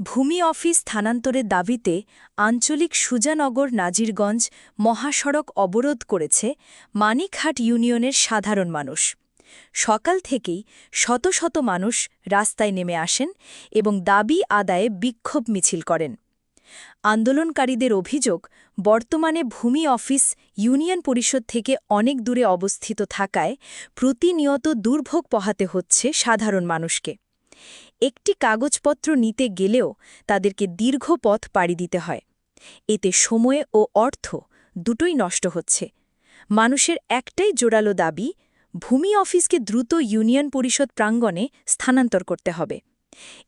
ভূমি অফিস স্থানান্তরের দাবিতে আঞ্চলিক সুজানগর নাজিরগঞ্জ মহাসড়ক অবরোধ করেছে মানিকহাট ইউনিয়নের সাধারণ মানুষ। সকাল থেকেই শত শত মানুষ রাস্তায় নেমে আসেন এবং দাবি আদায়ে বিক্ষোভ মিছিল করেন। আন্দোলনকারীদের অভিযোগ, বর্তমানে ভূমি অফিস ইউনিয়ন পরিষদ থেকে অনেক দূরে অবস্থিত থাকায় প্রতিনিয়ত দুর্ভোগ পোহাতে হচ্ছে সাধারণ মানুষকে। একটি কাগজপত্র নিতে গেলেও তাদেরকে দীর্ঘ পথ পাড়ি দিতে হয়। এতে সময় ও অর্থ দুটোই নষ্ট হচ্ছে। মানুষের একটাই জোরালো দাবি, ভূমি অফিসকে দ্রুত ইউনিয়ন পরিষদ প্রাঙ্গণে স্থানান্তর করতে হবে।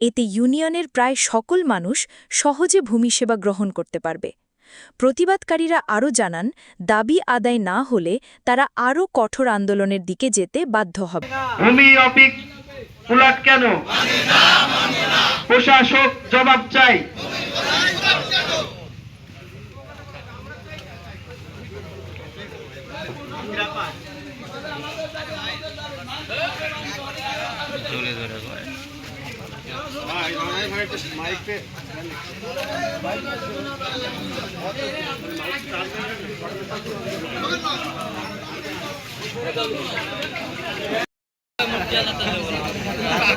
এতে ইউনিয়নের প্রায় সকল মানুষ সহজে ভূমি সেবা গ্রহণ করতে পারবে। প্রতিবাদকারীরা আরও জানান, দাবি আদায় না হলে তারা আরও কঠোর আন্দোলনের দিকে যেতে বাধ্য হবে। ভূমি অফিস কেন? প্রশাসক জবাব চাই।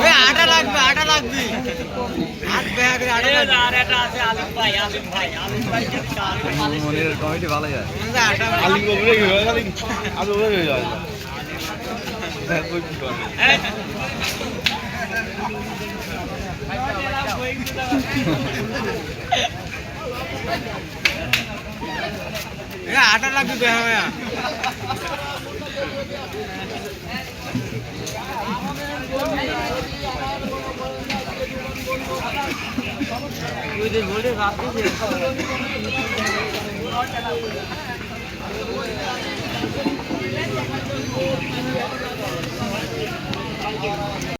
ওই আটা লাগবে আটা লাগবে হাত ব্যাগ আটা লাগবে মনিরের কমিটি ভালো যায় আটা লাগবে বেহা বলে বলে রাত দিয়ে